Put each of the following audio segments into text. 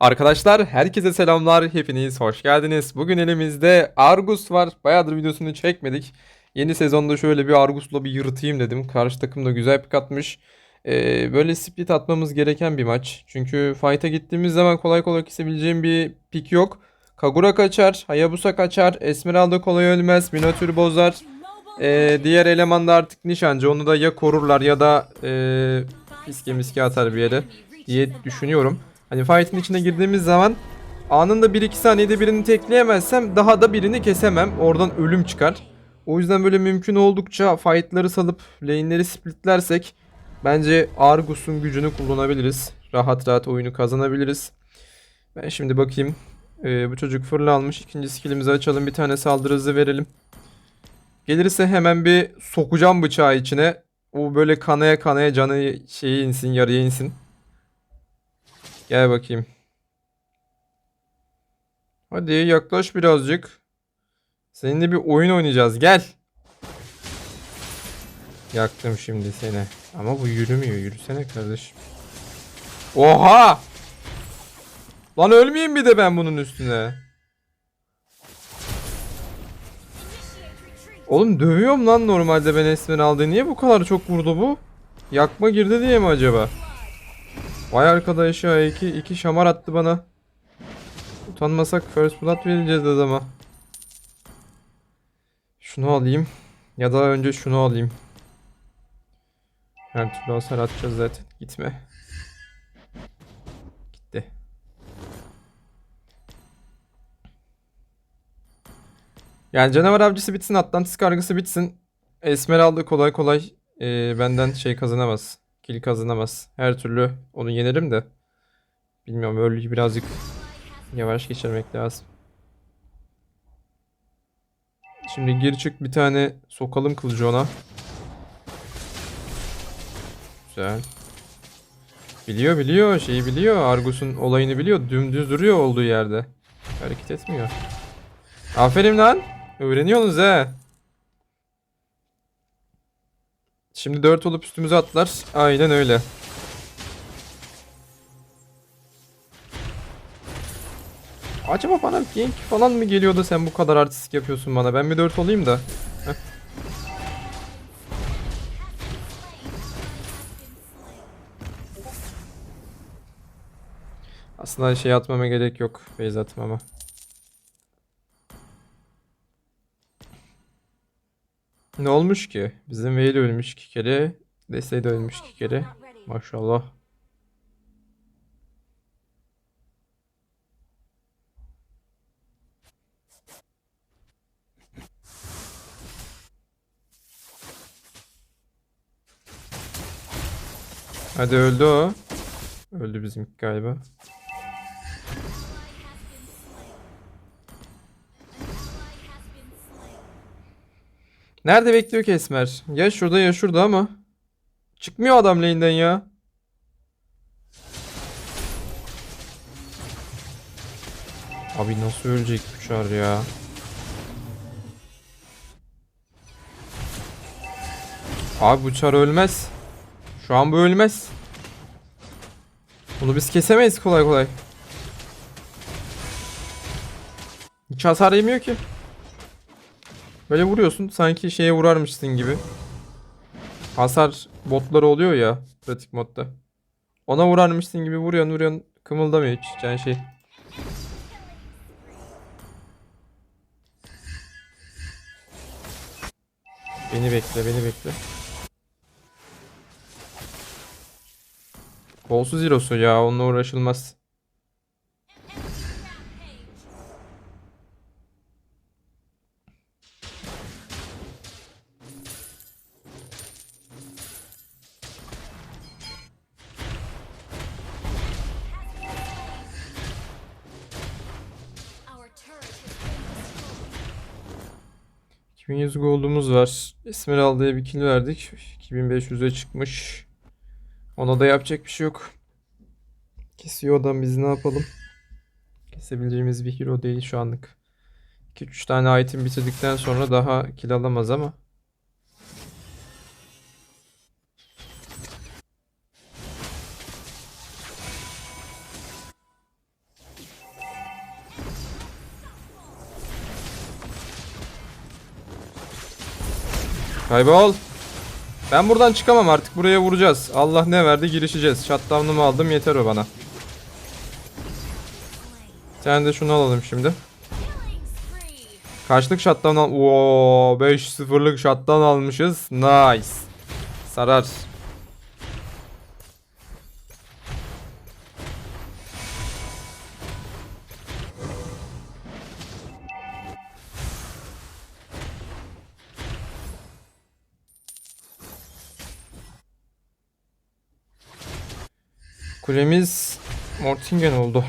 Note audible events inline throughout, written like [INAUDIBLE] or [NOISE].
Arkadaşlar herkese selamlar. Hepiniz hoş geldiniz. Bugün elimizde Argus var. Bayağıdır videosunu çekmedik. Yeni sezonda şöyle bir Argus'la bir yırtayım dedim. Karşı takım da güzel pik atmış. Ee, böyle split atmamız gereken bir maç. Çünkü fight'a gittiğimiz zaman kolay kolay kesebileceğim bir pik yok. Kagura kaçar, Hayabusa kaçar, Esmeralda kolay ölmez, Minotaur bozar. Ee, diğer eleman da artık nişancı. Onu da ya korurlar ya da ee, fiske miske atar bir yere diye düşünüyorum. Hani fight'in içine girdiğimiz zaman anında 1-2 saniyede birini tekleyemezsem daha da birini kesemem. Oradan ölüm çıkar. O yüzden böyle mümkün oldukça fight'ları salıp lane'leri splitlersek bence Argus'un gücünü kullanabiliriz. Rahat rahat oyunu kazanabiliriz. Ben şimdi bakayım. Ee, bu çocuk fırla almış. İkinci skillimizi açalım. Bir tane saldırı hızı verelim. Gelirse hemen bir sokacağım bıçağı içine. O böyle kanaya kanaya canı şeyi insin, yarıya insin. Gel bakayım. Hadi yaklaş birazcık. Seninle bir oyun oynayacağız. Gel. Yaktım şimdi seni. Ama bu yürümüyor. Yürüsene kardeşim. Oha! Lan ölmeyeyim bir de ben bunun üstüne. Oğlum dövüyorum lan normalde ben Esmeralda. Niye bu kadar çok vurdu bu? Yakma girdi diye mi acaba? Vay arkadaş ya iki, iki şamar attı bana. Utanmasak first blood vereceğiz adama. Şunu alayım. Ya da önce şunu alayım. Her türlü hasar atacağız zaten. Gitme. Yani canavar avcısı bitsin, Atlantis kargısı bitsin. Esmeralda kolay kolay e, benden şey kazanamaz. Kill kazanamaz. Her türlü onu yenerim de. Bilmiyorum öyle birazcık yavaş geçirmek lazım. Şimdi gir çık bir tane sokalım kılıcı ona. Güzel. Biliyor biliyor şeyi biliyor. Argus'un olayını biliyor. Dümdüz duruyor olduğu yerde. Hareket etmiyor. Aferin lan. Öğreniyorsunuz he. Şimdi 4 olup üstümüze atlar. Aynen öyle. Acaba bana gank falan mı geliyor da sen bu kadar artistik yapıyorsun bana? Ben bir 4 olayım da. Heh. Aslında şey atmama gerek yok. Base atmama. Ne olmuş ki? Bizim Veil ölmüş iki kere. Desteği de ölmüş iki kere. Maşallah. Hadi öldü o. Öldü bizimki galiba. Nerede bekliyor ki Esmer? Ya şurada ya şurada ama. Çıkmıyor adam lane'den ya. Abi nasıl ölecek bu ya? Abi bu ölmez. Şu an bu ölmez. Bunu biz kesemeyiz kolay kolay. Hiç hasar yemiyor ki. Böyle vuruyorsun sanki şeye vurarmışsın gibi. Hasar botları oluyor ya pratik modda. Ona vurarmışsın gibi vuruyorsun vuruyorsun kımıldamıyor hiç yani şey. Beni bekle beni bekle. Kolsuz Hero'su ya onunla uğraşılmaz. 3100 gold'umuz var. Esmeralda'ya bir kill verdik. 2500'e çıkmış. Ona da yapacak bir şey yok. Kesiyor adam biz ne yapalım? Kesebileceğimiz bir hero değil şu anlık. 2-3 tane item bitirdikten sonra daha kill alamaz ama Kaybol. Ben buradan çıkamam artık. Buraya vuracağız. Allah ne verdi girişeceğiz. Shutdown'umu aldım yeter o bana. Sen de şunu alalım şimdi. Kaçlık shutdown al... Oo, 5-0'lık shutdown almışız. Nice. Sarar. Kulemiz Mortingen oldu.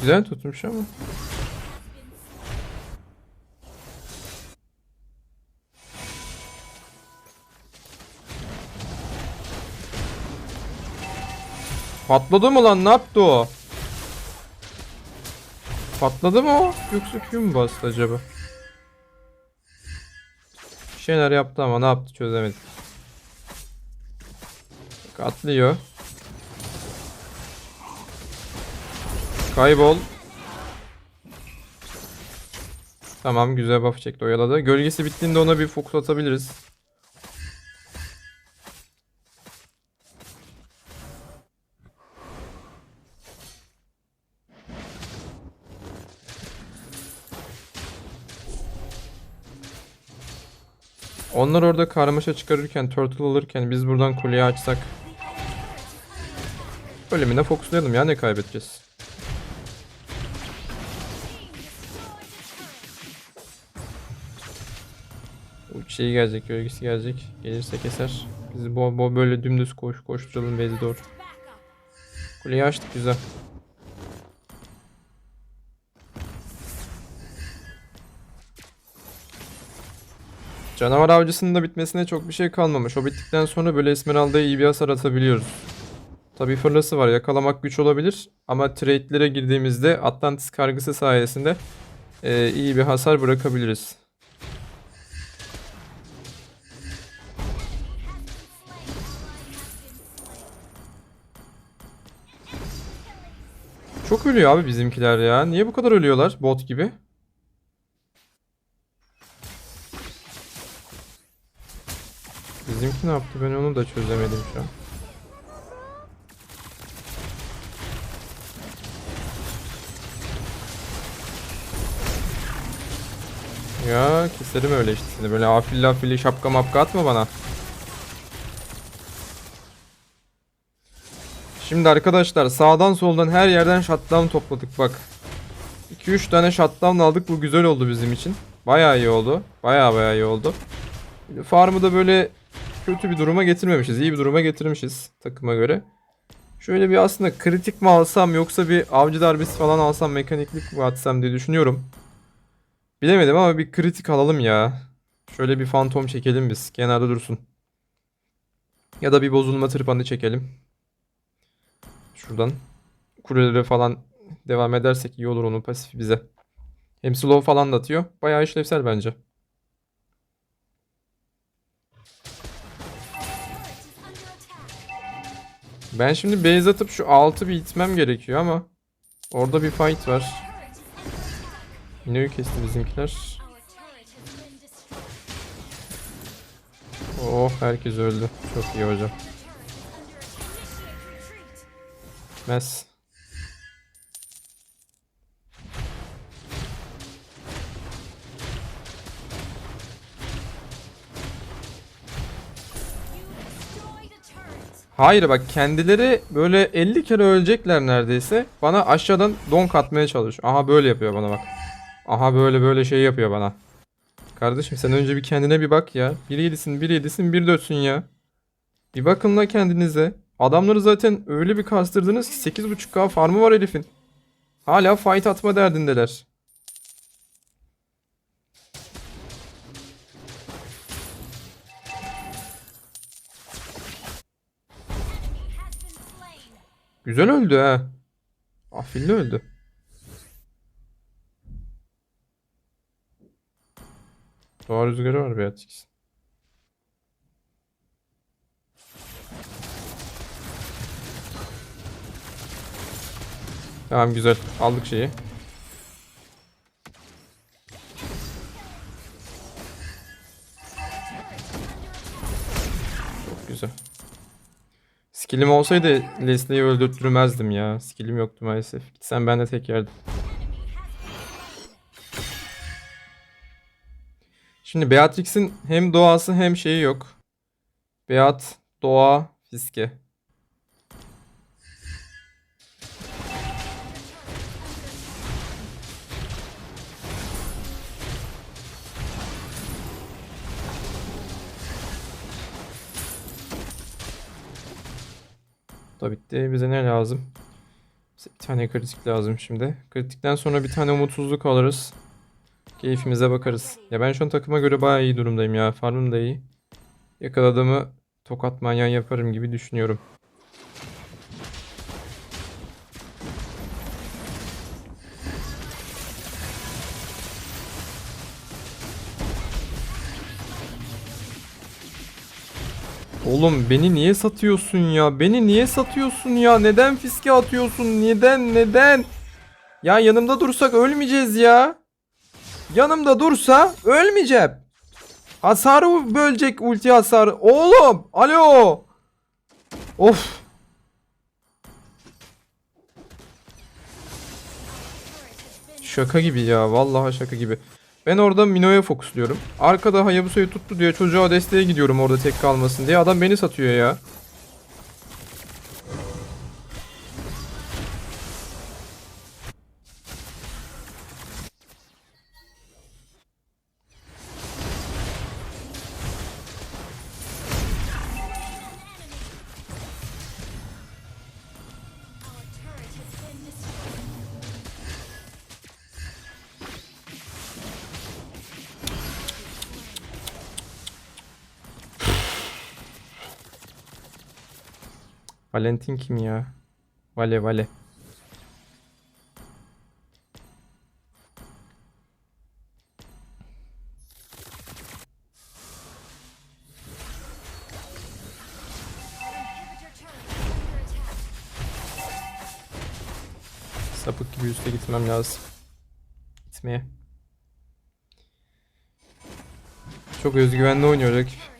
Güzel tutmuş ama. Patladı mı lan? Ne yaptı o? Patladı mı o? Yoksa Q mu bastı acaba? Bir şeyler yaptı ama ne yaptı çözemedik. Atlıyor. Kaybol. Tamam güzel buff çekti oyaladı. Gölgesi bittiğinde ona bir fokus atabiliriz. Onlar orada karmaşa çıkarırken, turtle alırken biz buradan kuleyi açsak. Ölümüne fokuslayalım ya ne kaybedeceğiz. Şey gelecek, gölgesi gelecek. Gelirse keser. Biz bu, bu böyle dümdüz koş koşturalım bezi doğru. Kuleyi açtık güzel. Canavar avcısının da bitmesine çok bir şey kalmamış. O bittikten sonra böyle Esmeralda'ya iyi bir hasar atabiliyoruz. Tabii fırlası var. Yakalamak güç olabilir. Ama trade'lere girdiğimizde Atlantis kargısı sayesinde eee, iyi bir hasar bırakabiliriz. Çok ölüyor abi bizimkiler ya. Niye bu kadar ölüyorlar bot gibi? Bizimki ne yaptı ben onu da çözemedim şu an. Ya keserim öyle işte seni. Böyle afilli afilli şapka mapka atma bana. Şimdi arkadaşlar sağdan soldan her yerden shutdown topladık bak. 2-3 tane shutdown aldık bu güzel oldu bizim için. Bayağı iyi oldu. Bayağı bayağı iyi oldu. Farmı da böyle kötü bir duruma getirmemişiz. İyi bir duruma getirmişiz takıma göre. Şöyle bir aslında kritik mi alsam yoksa bir avcı darbesi falan alsam mekaniklik mi atsam diye düşünüyorum. Bilemedim ama bir kritik alalım ya. Şöyle bir fantom çekelim biz. Kenarda dursun. Ya da bir bozulma tırpanı çekelim. Şuradan. Kulelere falan devam edersek iyi olur onun pasifi bize. Hem slow falan da atıyor. Bayağı işlevsel bence. Ben şimdi base atıp şu altı bir itmem gerekiyor ama orada bir fight var. Yine kesti bizimkiler. Oh herkes öldü. Çok iyi hocam. Mes. Hayır bak kendileri böyle 50 kere ölecekler neredeyse. Bana aşağıdan donk atmaya çalışıyor. Aha böyle yapıyor bana bak. Aha böyle böyle şey yapıyor bana. Kardeşim sen önce bir kendine bir bak ya. 1.7'sin 1.7'sin 1.4'sün ya. Bir bakın la kendinize. Adamları zaten öyle bir kastırdınız ki 8.5k farmı var herifin. Hala fight atma derdindeler. Güzel öldü ha. Afilli öldü. Doğa rüzgarı var Beatrix. Tamam güzel. Aldık şeyi. Skillim olsaydı Leslie'yi öldürtmezdim ya. Skillim yoktu maalesef. Gitsen ben de tek yerdim. Şimdi Beatrix'in hem doğası hem şeyi yok. Beat, doğa, fiske. Da bitti. Bize ne lazım? Bize bir tane kritik lazım şimdi. Kritikten sonra bir tane umutsuzluk alırız. Keyfimize bakarız. Ya ben şu an takıma göre bayağı iyi durumdayım ya. Farmım da iyi. Yakaladığımı tokat manyağı yaparım gibi düşünüyorum. Oğlum beni niye satıyorsun ya? Beni niye satıyorsun ya? Neden fiske atıyorsun? Neden? Neden? Ya yanımda dursak ölmeyeceğiz ya. Yanımda dursa ölmeyeceğim. Hasarı bölecek ulti hasarı. Oğlum! Alo! Of! Şaka gibi ya. Vallahi şaka gibi. Ben orada Mino'ya fokusluyorum. Arkada Hayabusa'yı tuttu diye çocuğa desteğe gidiyorum orada tek kalmasın diye. Adam beni satıyor ya. Valentin kim ya? Vale Vale. Sapık gibi üste gitmem lazım. Gitmeye. Çok özgüvenli oynuyor rakip.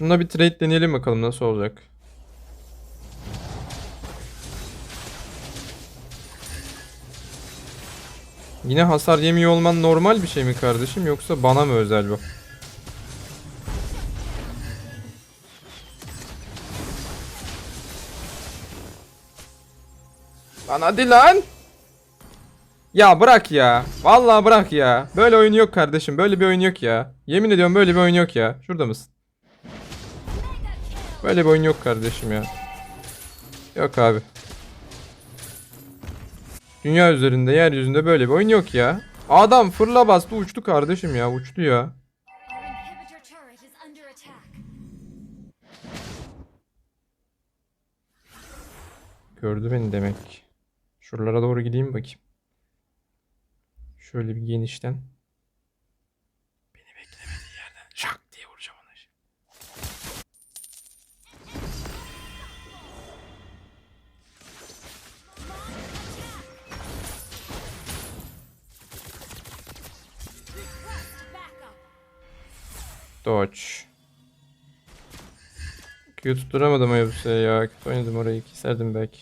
Şununla bir trade deneyelim bakalım nasıl olacak. Yine hasar yemiyor olman normal bir şey mi kardeşim yoksa bana mı özel bu? Lan hadi lan! Ya bırak ya. Vallahi bırak ya. Böyle oyun yok kardeşim. Böyle bir oyun yok ya. Yemin ediyorum böyle bir oyun yok ya. Şurada mısın? Böyle bir oyun yok kardeşim ya. Yok abi. Dünya üzerinde, yeryüzünde böyle bir oyun yok ya. Adam fırla bastı uçtu kardeşim ya. Uçtu ya. Gördü beni demek. Şuralara doğru gideyim bakayım. Şöyle bir genişten. Beni beklemediği yerden şak diye vuracağım Dodge. Q tutturamadım Ayabusa'ya şey ya. Kötü oynadım orayı. Keserdim belki.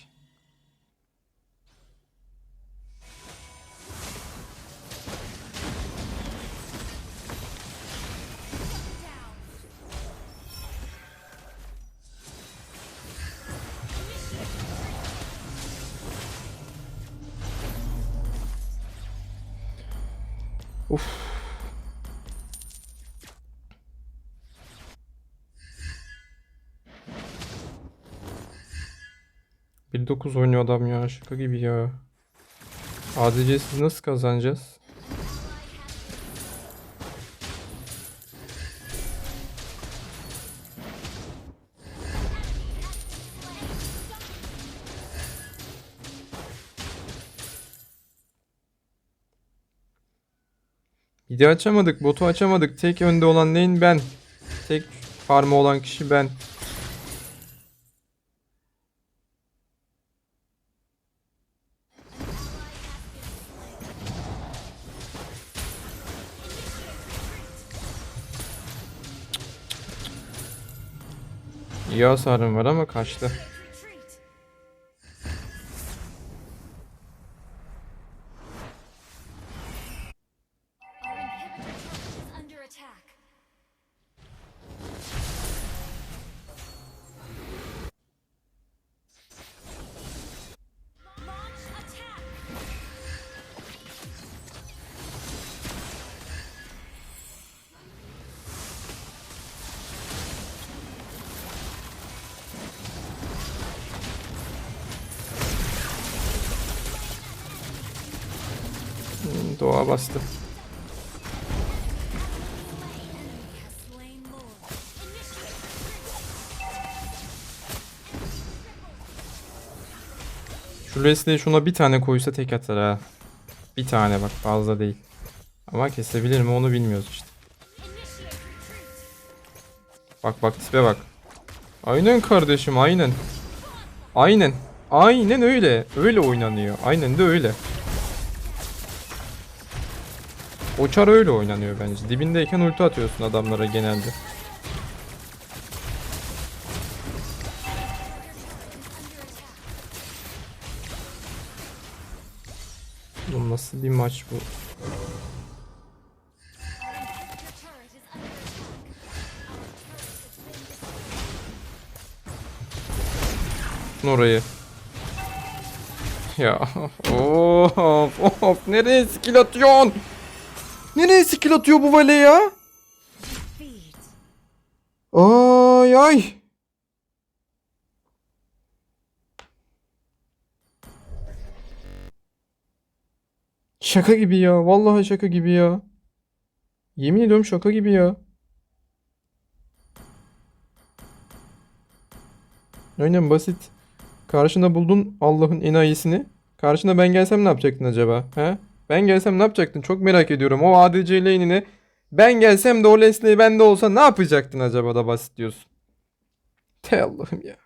Uf. 1.9 oynuyor adam ya şaka gibi ya. ADC'siz nasıl kazanacağız? Midi açamadık, botu açamadık. Tek önde olan neyin ben. Tek farmı olan kişi ben. İyi hasarım var ama kaçtı. Doğa bastı. Şu Leslie'yi şuna bir tane koysa tek atar ha. Bir tane bak fazla değil. Ama kesebilir mi onu bilmiyoruz işte. Bak bak tipe bak. Aynen kardeşim aynen. Aynen. Aynen öyle. Öyle oynanıyor. Aynen de öyle. O çar öyle oynanıyor bence. Dibindeyken ulti atıyorsun adamlara genelde. Bu nasıl bir maç bu? Orayı. Ya [LAUGHS] of of nereye skill atıyorsun? Nereye skill atıyor bu vale ya? Ay ay. Şaka gibi ya. Vallahi şaka gibi ya. Yemin ediyorum şaka gibi ya. Aynen basit. Karşında buldun Allah'ın enayisini. Karşına ben gelsem ne yapacaktın acaba? He? Ben gelsem ne yapacaktın? Çok merak ediyorum. O ADC lane'ini ben gelsem de o Leslie bende olsa ne yapacaktın acaba da basit diyorsun. Te Allah'ım ya.